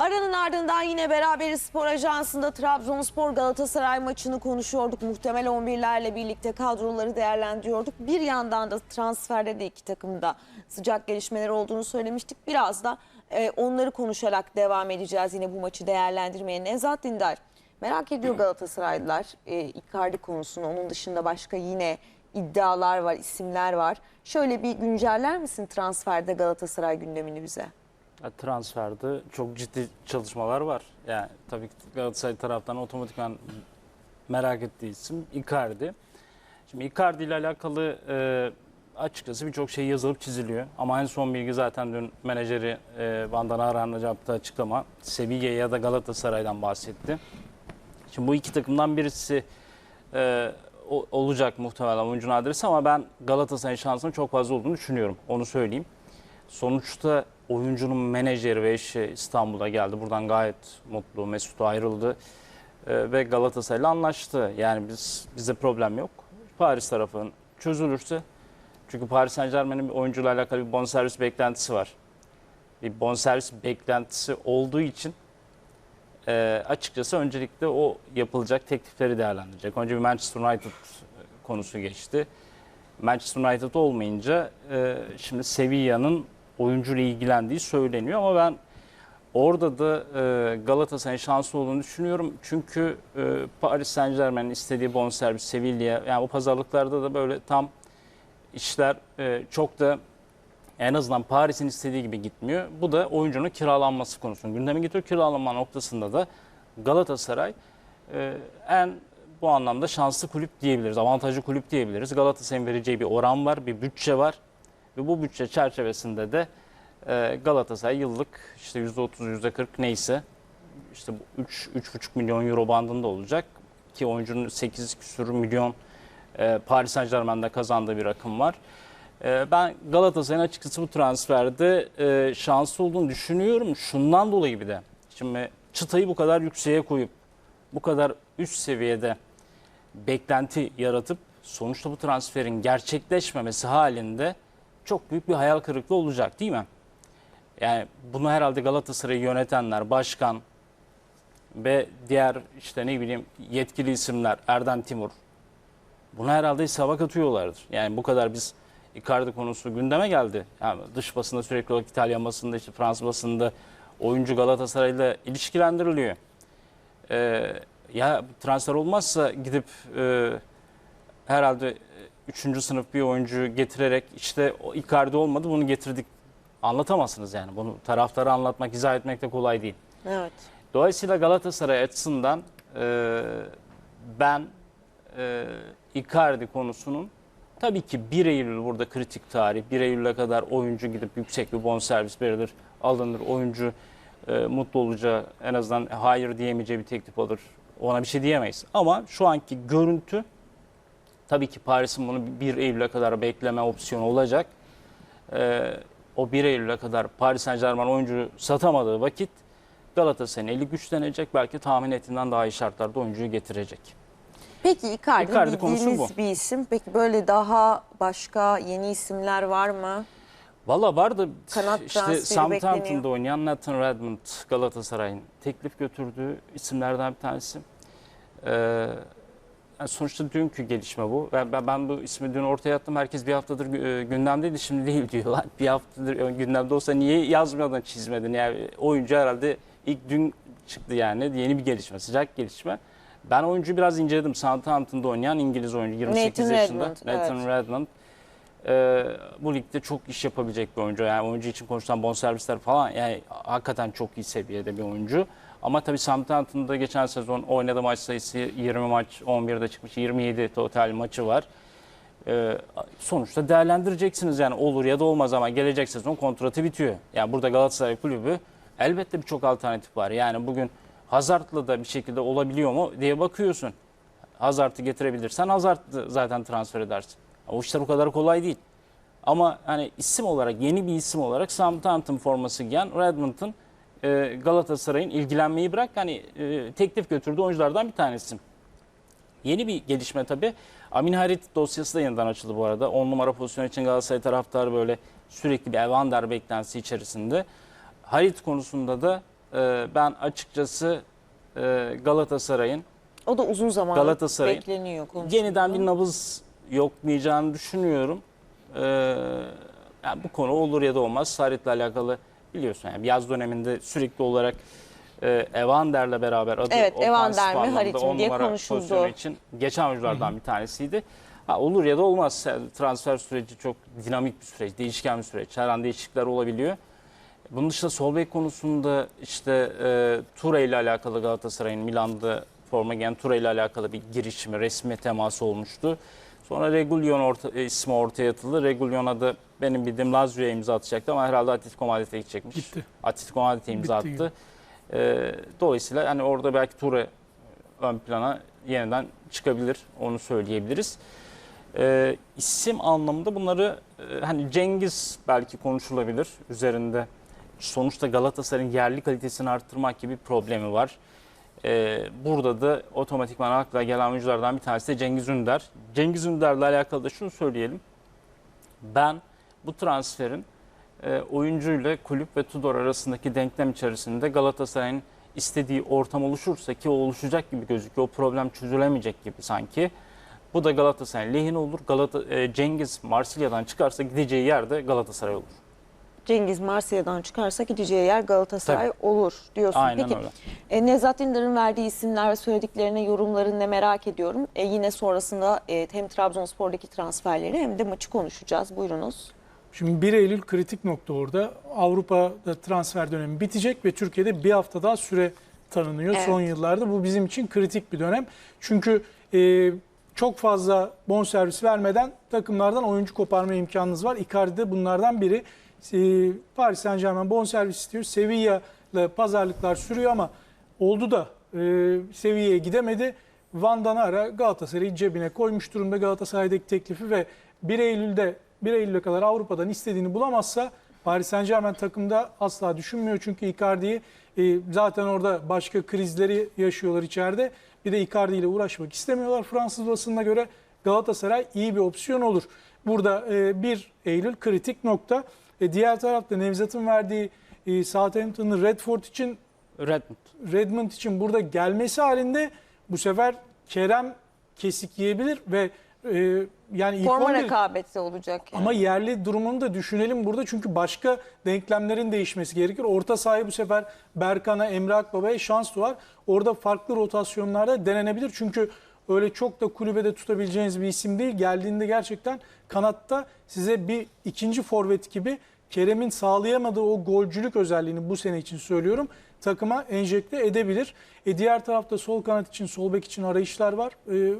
Aranın ardından yine beraberiz spor ajansında Trabzonspor Galatasaray maçını konuşuyorduk. Muhtemel 11'lerle birlikte kadroları değerlendiriyorduk. Bir yandan da transferde de iki takımda sıcak gelişmeler olduğunu söylemiştik. Biraz da e, onları konuşarak devam edeceğiz yine bu maçı değerlendirmeye. Nevzat Dindar merak ediyor Galatasaraylılar e, Icardi konusunu. Onun dışında başka yine iddialar var, isimler var. Şöyle bir günceller misin transferde Galatasaray gündemini bize? Transferde çok ciddi çalışmalar var. Yani tabii ki Galatasaray taraftan otomatikman merak ettiği isim Icardi. Şimdi Icardi ile alakalı e, açıkçası birçok şey yazılıp çiziliyor. Ama en son bilgi zaten dün menajeri e, Van Aran'la yaptığı açıklama Sevilla ya da Galatasaray'dan bahsetti. Şimdi bu iki takımdan birisi e, olacak muhtemelen oyuncunun adresi ama ben Galatasaray'ın şansının çok fazla olduğunu düşünüyorum. Onu söyleyeyim. Sonuçta oyuncunun menajeri ve eşi İstanbul'a geldi. Buradan gayet mutlu. Mesut ayrıldı. Ee, ve Galatasaray'la anlaştı. Yani biz bize problem yok. Paris tarafının çözülürse çünkü Paris Saint Germain'in bir oyuncuyla alakalı bir bonservis beklentisi var. Bir bonservis beklentisi olduğu için e, açıkçası öncelikle o yapılacak teklifleri değerlendirecek. Önce bir Manchester United konusu geçti. Manchester United olmayınca e, şimdi Sevilla'nın oyuncuyla ilgilendiği söyleniyor ama ben orada da e, Galatasaray'ın şanslı olduğunu düşünüyorum. Çünkü e, Paris Saint Germain'in istediği bonservis Sevilla yani o pazarlıklarda da böyle tam işler e, çok da en azından Paris'in istediği gibi gitmiyor. Bu da oyuncunun kiralanması konusunu gündeme getiriyor. Kiralanma noktasında da Galatasaray e, en bu anlamda şanslı kulüp diyebiliriz. Avantajlı kulüp diyebiliriz. Galatasaray'ın vereceği bir oran var, bir bütçe var. Ve bu bütçe çerçevesinde de e, Galatasaray yıllık işte %30, %40 neyse işte bu 3 3,5 milyon euro bandında olacak ki oyuncunun 8 küsur milyon e, Paris Saint-Germain'de kazandığı bir rakım var. E, ben Galatasaray'ın açıkçası bu transferde şanslı olduğunu düşünüyorum. Şundan dolayı bir de. Şimdi çıtayı bu kadar yükseğe koyup bu kadar üst seviyede beklenti yaratıp sonuçta bu transferin gerçekleşmemesi halinde çok büyük bir hayal kırıklığı olacak değil mi? Yani bunu herhalde Galatasaray'ı yönetenler, başkan ve diğer işte ne bileyim yetkili isimler Erden Timur buna herhalde hesaba katıyorlardır. Yani bu kadar biz Icardi konusu gündeme geldi. Yani dış basında sürekli olarak İtalyan basında işte Fransız basında oyuncu Galatasaray'la ilişkilendiriliyor. Ee, ya transfer olmazsa gidip e, herhalde 3. sınıf bir oyuncu getirerek işte Icardi olmadı bunu getirdik anlatamazsınız yani. Bunu taraftara anlatmak, izah etmek de kolay değil. Evet. Dolayısıyla Galatasaray açısından e, ben e, Icardi konusunun tabii ki 1 Eylül burada kritik tarih. 1 Eylül'e kadar oyuncu gidip yüksek bir bonservis verilir, alınır. Oyuncu e, mutlu olacağı en azından hayır diyemeyeceği bir teklif alır. Ona bir şey diyemeyiz. Ama şu anki görüntü tabii ki Paris'in bunu 1 Eylül'e kadar bekleme opsiyonu olacak. E, o 1 Eylül'e kadar Paris Saint Germain oyuncu satamadığı vakit Galatasaray'ın eli güçlenecek. Belki tahmin ettiğinden daha iyi şartlarda oyuncuyu getirecek. Peki Icardi, Icardi bu. bir isim. Peki böyle daha başka yeni isimler var mı? Valla vardı Kanat işte Southampton'da oynayan Nathan Redmond Galatasaray'ın teklif götürdüğü isimlerden bir tanesi. Ee, yani sonuçta dünkü gelişme bu. Ben, ben, ben bu ismi dün ortaya attım. Herkes bir haftadır e, gündemdeydi şimdi değil diyorlar. Bir haftadır e, gündemde olsa niye yazmadan çizmedin? Yani oyuncu herhalde ilk dün çıktı yani. Yeni bir gelişme, sıcak gelişme. Ben oyuncuyu biraz inceledim. Southampton'da oynayan İngiliz oyuncu 28 Nathan yaşında. Redmond, Nathan evet. Redmond. Ee, bu ligde çok iş yapabilecek bir oyuncu. Yani oyuncu için konuşulan bonservisler falan yani hakikaten çok iyi seviyede bir oyuncu. Ama tabii Southampton'da geçen sezon oynadığı maç sayısı 20 maç 11'de çıkmış 27 total maçı var. Ee, sonuçta değerlendireceksiniz yani olur ya da olmaz ama gelecek sezon kontratı bitiyor. Yani burada Galatasaray Kulübü elbette birçok alternatif var. Yani bugün Hazard'la da bir şekilde olabiliyor mu diye bakıyorsun. Hazard'ı getirebilirsen Hazard'ı zaten transfer edersin. O işler o kadar kolay değil. Ama hani isim olarak yeni bir isim olarak Southampton forması giyen Redmond'ın e, Galatasaray'ın ilgilenmeyi bırak hani e, teklif götürdüğü oyunculardan bir tanesi. Yeni bir gelişme tabii. Amin Harit dosyası da yeniden açıldı bu arada. 10 numara pozisyon için Galatasaray taraftarı böyle sürekli bir Evander beklentisi içerisinde. Harit konusunda da e, ben açıkçası e, Galatasaray'ın O da uzun zamandır Galatasaray'ın bekleniyor konuşuluyor. yeniden bir nabız yoklayacağını düşünüyorum. Ee, yani bu konu olur ya da olmaz. Sarıt'la alakalı biliyorsun yani yaz döneminde sürekli olarak e, Evander'le beraber adı Evet, ofansif Evander mi, Harit mi diye konuşuldu. için geçen oyunculardan bir tanesiydi. Ha, olur ya da olmaz. Yani transfer süreci çok dinamik bir süreç, değişken bir süreç. Her an değişiklikler olabiliyor. Bunun dışında sol bek konusunda işte e, Ture ile alakalı Galatasaray'ın Milan'da forma giyen Ture ile alakalı bir girişimi, resmi teması olmuştu. Sonra Regulion orta, e, ismi ortaya atıldı. Regulion'a da benim bildiğim Lazio'ya imza atacaktı ama herhalde Atletico Madrid'e gidecekmiş. Gitti. Atletico Madrid'e imza Bitti attı. E, dolayısıyla hani orada belki Ture ön plana yeniden çıkabilir. Onu söyleyebiliriz. E, isim anlamında bunları e, hani Cengiz belki konuşulabilir üzerinde. Sonuçta Galatasaray'ın yerli kalitesini arttırmak gibi bir problemi var. E, burada da otomatikman akla gelen oyunculardan bir tanesi de Cengiz Ünder. Cengiz Ünder'le alakalı da şunu söyleyelim. Ben bu transferin e, oyuncuyla kulüp ve Tudor arasındaki denklem içerisinde Galatasaray'ın istediği ortam oluşursa ki o oluşacak gibi gözüküyor. O problem çözülemeyecek gibi sanki. Bu da Galatasaray'ın lehine olur. Galata, e, Cengiz Marsilya'dan çıkarsa gideceği yer de Galatasaray olur. Cengiz Marsilya'dan çıkarsa gideceği yer Galatasaray olur diyorsun. Aynen Peki öyle. e, Nevzat Dindar'ın verdiği isimler ve söylediklerine yorumlarını merak ediyorum. E, yine sonrasında e, hem Trabzonspor'daki transferleri hem de maçı konuşacağız. Buyurunuz. Şimdi 1 Eylül kritik nokta orada. Avrupa'da transfer dönemi bitecek ve Türkiye'de bir hafta daha süre tanınıyor Evet. son yıllarda. Bu bizim için kritik bir dönem. Çünkü e, çok fazla bonservis vermeden takımlardan oyuncu koparma imkanınız var. Icardi de bunlardan biri. E, Paris Saint Germain bonservis istiyor. Sevilla ile pazarlıklar sürüyor ama oldu da e, seviyeye gidemedi. Van Danara Galatasaray'ı cebine koymuş durumda Galatasaray'daki teklifi ve 1 Eylül'de 1 Eylül'e kadar Avrupa'dan istediğini bulamazsa Paris Saint Germain takımda asla düşünmüyor. Çünkü Icardi'yi e, zaten orada başka krizleri yaşıyorlar içeride. Bir de Icardi ile uğraşmak istemiyorlar. Fransız basınına göre Galatasaray iyi bir opsiyon olur. Burada e, 1 Eylül kritik nokta. E, diğer tarafta Nevzat'ın verdiği e, Southampton'ın Redford için Redmond. Redmond için burada gelmesi halinde bu sefer Kerem kesik yiyebilir ve e, yani ilk Forma 11 rekabeti olacak. Yani. ama yerli durumunu da düşünelim burada çünkü başka denklemlerin değişmesi gerekir. Orta sahayı bu sefer Berkan'a, Emre Akbaba'ya şans doğar. Orada farklı rotasyonlarda denenebilir. Çünkü öyle çok da kulübede tutabileceğiniz bir isim değil. Geldiğinde gerçekten kanatta size bir ikinci forvet gibi Kerem'in sağlayamadığı o golcülük özelliğini bu sene için söylüyorum. Takıma enjekte edebilir. E diğer tarafta sol kanat için, sol bek için arayışlar var. E,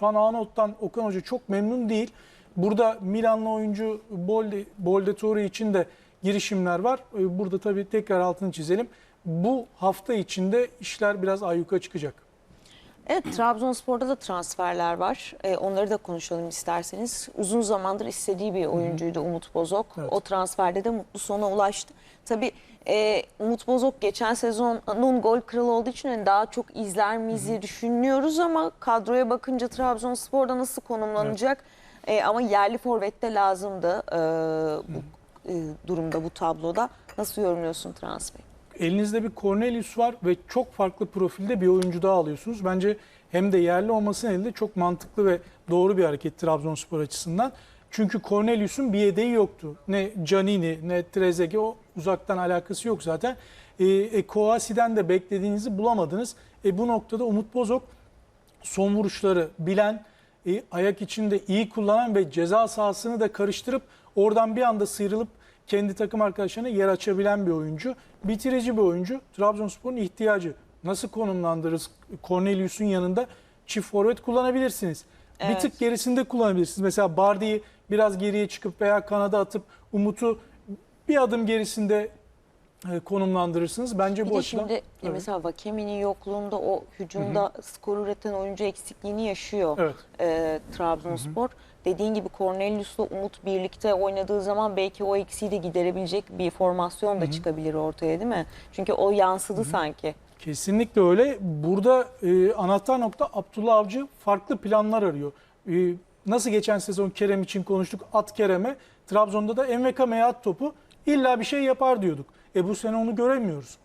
Van Okan Hoca çok memnun değil. Burada Milanlı oyuncu Bolde, Bolde Torre için de girişimler var. Ee, Burada tabii tekrar altını çizelim. Bu hafta içinde işler biraz ayyuka çıkacak. Evet Trabzonspor'da da transferler var. Ee, onları da konuşalım isterseniz. Uzun zamandır istediği bir oyuncuydu Umut Bozok. Evet. O transferde de mutlu sona ulaştı. Tabii e, Umut Bozok geçen sezonun gol kralı olduğu için hani daha çok izler miyiz diye düşünüyoruz ama kadroya bakınca Trabzonspor'da nasıl konumlanacak? E, ama yerli forvette lazımdı e, bu e, durumda bu tabloda. Nasıl yorumluyorsun transferi? Elinizde bir Cornelius var ve çok farklı profilde bir oyuncu daha alıyorsunuz. Bence hem de yerli olmasının elde çok mantıklı ve doğru bir hareket Trabzonspor açısından. Çünkü Cornelius'un bir yedeği yoktu. Ne Canini ne Trezeguet o uzaktan alakası yok zaten. E, e, Kouassi'den de beklediğinizi bulamadınız. E, bu noktada Umut Bozok son vuruşları bilen, e, ayak içinde iyi kullanan ve ceza sahasını da karıştırıp oradan bir anda sıyrılıp kendi takım arkadaşlarına yer açabilen bir oyuncu. Bitirici bir oyuncu. Trabzonspor'un ihtiyacı. Nasıl konumlandırırız? Cornelius'un yanında çift forvet kullanabilirsiniz. Bir Evet. tık gerisinde kullanabilirsiniz. Mesela Bardi'yi biraz geriye çıkıp veya kanada atıp Umut'u bir adım gerisinde e, konumlandırırsınız. Bence Bir bu de açıdan. şimdi Evet. mesela Vakemi'nin yokluğunda o hücumda skor üreten oyuncu eksikliğini yaşıyor Evet. e, Trabzonspor. Dediğin gibi Cornelius'la Umut birlikte oynadığı zaman belki o eksiği de giderebilecek bir formasyon da çıkabilir ortaya değil mi? Çünkü o yansıdı sanki. Kesinlikle öyle. Burada e, anahtar nokta Abdullah Avcı farklı planlar arıyor. E, nasıl geçen sezon Kerem için konuştuk at Kerem'e. Trabzon'da da Envekame'ye at topu illa bir şey yapar diyorduk. E bu sene onu göremiyoruz.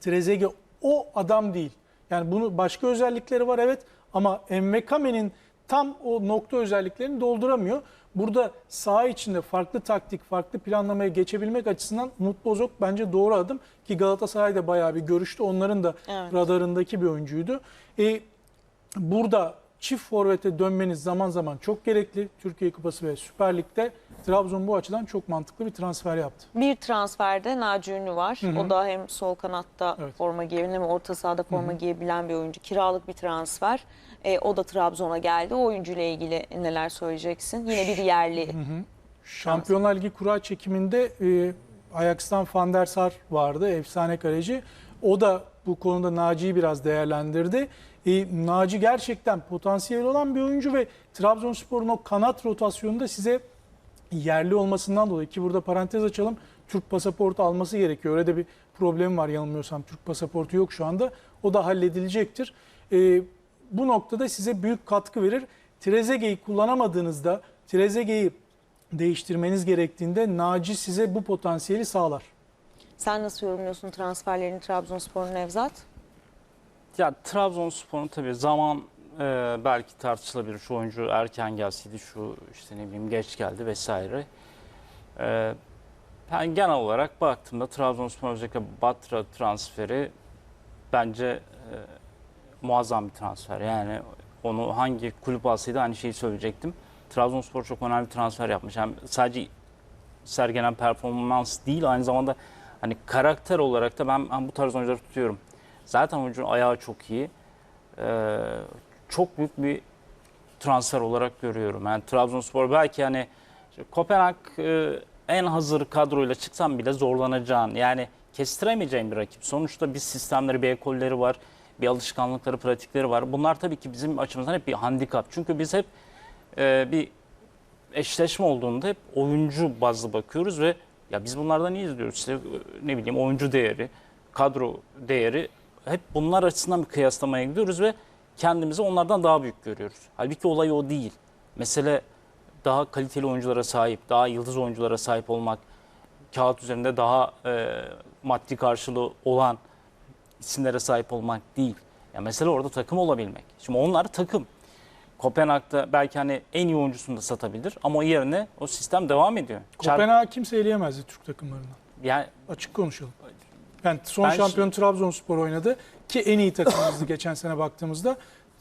Trezeguet o adam değil. Yani bunu başka özellikleri var evet ama Envekame'nin tam o nokta özelliklerini dolduramıyor. Burada saha içinde farklı taktik, farklı planlamaya geçebilmek açısından Umut Bozok bence doğru adım ki Galatasaray'da bayağı bir görüştü. Onların da Evet. radarındaki bir oyuncuydu. E, burada çift forvete dönmeniz zaman zaman çok gerekli. Türkiye Kupası ve Süper Lig'de Trabzon bu açıdan çok mantıklı bir transfer yaptı. Bir transferde Naci Ünlü var. Hı hı. O da hem sol kanatta Evet. forma giyebilen hem orta sahada forma giyebilen bir oyuncu. Kiralık bir transfer. E, o da Trabzon'a geldi. O oyuncuyla ilgili neler söyleyeceksin? Yine bir yerli. Şampiyonlar Ligi kura çekiminde e, Ajax'tan Van der Sar vardı, efsane kaleci. O da bu konuda Naci'yi biraz değerlendirdi. E, Naci gerçekten potansiyel olan bir oyuncu ve Trabzonspor'un o kanat rotasyonunda size yerli olmasından dolayı ki burada parantez açalım. Türk pasaportu alması gerekiyor. Öyle de bir problem var yanılmıyorsam. Türk pasaportu yok şu anda. O da halledilecektir. E, bu noktada size büyük katkı verir. Trezeguet'i kullanamadığınızda Trezeguet'i değiştirmeniz gerektiğinde Naci size bu potansiyeli sağlar. Sen nasıl yorumluyorsun transferlerini Trabzonspor'un Nevzat? Ya Trabzonspor'un tabii zaman e, belki tartışılabilir. Şu oyuncu erken gelseydi, şu işte ne bileyim geç geldi vesaire. E, yani genel olarak baktığımda Trabzonspor özellikle Batra transferi bence e, muazzam bir transfer. Yani onu hangi kulüp alsaydı aynı şeyi söyleyecektim. Trabzonspor çok önemli bir transfer yapmış. Yani sadece sergilenen performans değil aynı zamanda hani karakter olarak da ben, ben bu tarz oyuncuları tutuyorum. Zaten oyuncunun ayağı çok iyi. Ee, çok büyük bir transfer olarak görüyorum. Yani Trabzonspor belki hani Kopenhag e, en hazır kadroyla çıksan bile zorlanacağın yani kestiremeyeceğin bir rakip. Sonuçta bir sistemleri, bir ekolleri var, bir alışkanlıkları, pratikleri var. Bunlar tabii ki bizim açımızdan hep bir handikap. Çünkü biz hep e, bir eşleşme olduğunda hep oyuncu bazlı bakıyoruz ve ya biz bunlardan iyi izliyoruz. İşte e, ne bileyim oyuncu değeri, kadro değeri hep bunlar açısından bir kıyaslamaya gidiyoruz ve kendimizi onlardan daha büyük görüyoruz. Halbuki olay o değil. Mesele daha kaliteli oyunculara sahip, daha yıldız oyunculara sahip olmak, kağıt üzerinde daha e, maddi karşılığı olan isimlere sahip olmak değil. Ya mesele orada takım olabilmek. Şimdi onlar takım. Kopenhag'da belki hani en iyi oyuncusunu da satabilir ama o yerine o sistem devam ediyor. Kopenhag kimse eleyemezdi Türk takımlarından. yani Açık konuşalım. Yani son Ben şampiyon Trabzonspor oynadı ki en iyi takımımızdı geçen sene baktığımızda.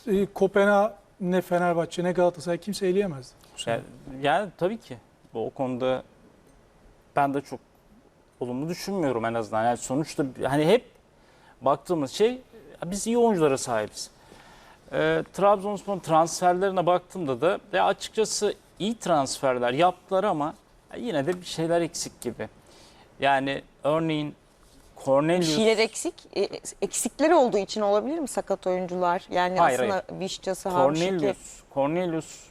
E, Kopenhag ne Fenerbahçe ne Galatasaray kimse eleyemezdi. bu sene. Yani, yani tabii ki bu o konuda ben de çok olumlu düşünmüyorum en azından. Yani sonuçta hani hep baktığımız şey ya biz iyi oyunculara sahibiz. Ee, Trabzonspor'un transferlerine baktığımda da ya açıkçası iyi transferler yaptılar ama yine de bir şeyler eksik gibi. Yani örneğin Bir Cornelius şeyler eksik. E, eksikleri olduğu için olabilir mi sakat oyuncular? Yani Hayır, aslında Vişçası, Havşik'i. Cornelius, Cornelius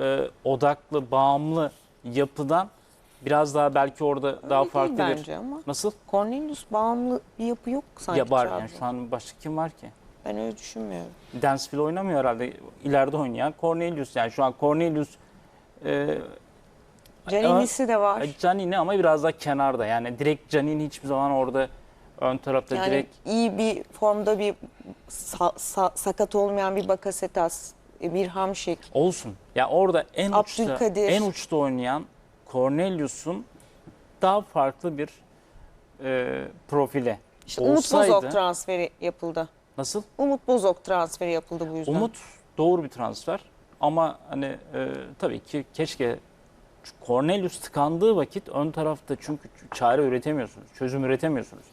e, odaklı, bağımlı yapıdan biraz daha belki orada daha Öyle farklı değil bir ama. nasıl? Cornelius bağımlı bir yapı yok sanki Ya var yani şu an başka kim var ki? Ben öyle düşünmüyorum. Dansville oynamıyor herhalde. İleride oynayan Cornelius yani şu an Cornelius e, Canini'si de var. Canini ama biraz daha kenarda. Yani direkt Canini hiçbir zaman orada ön tarafta Yani direkt iyi bir formda bir sa- sa- sakat olmayan bir Bakasetas, e, bir Hamşik. olsun. Ya orada en uçta en uçta oynayan Cornelius'un daha farklı bir e, profile. İşte Umut Bozok transferi yapıldı. Nasıl? Umut Bozok transferi yapıldı bu yüzden. Umut doğru bir transfer ama hani e, tabii ki keşke Cornelius tıkandığı vakit ön tarafta çünkü çare üretemiyorsunuz, çözüm üretemiyorsunuz.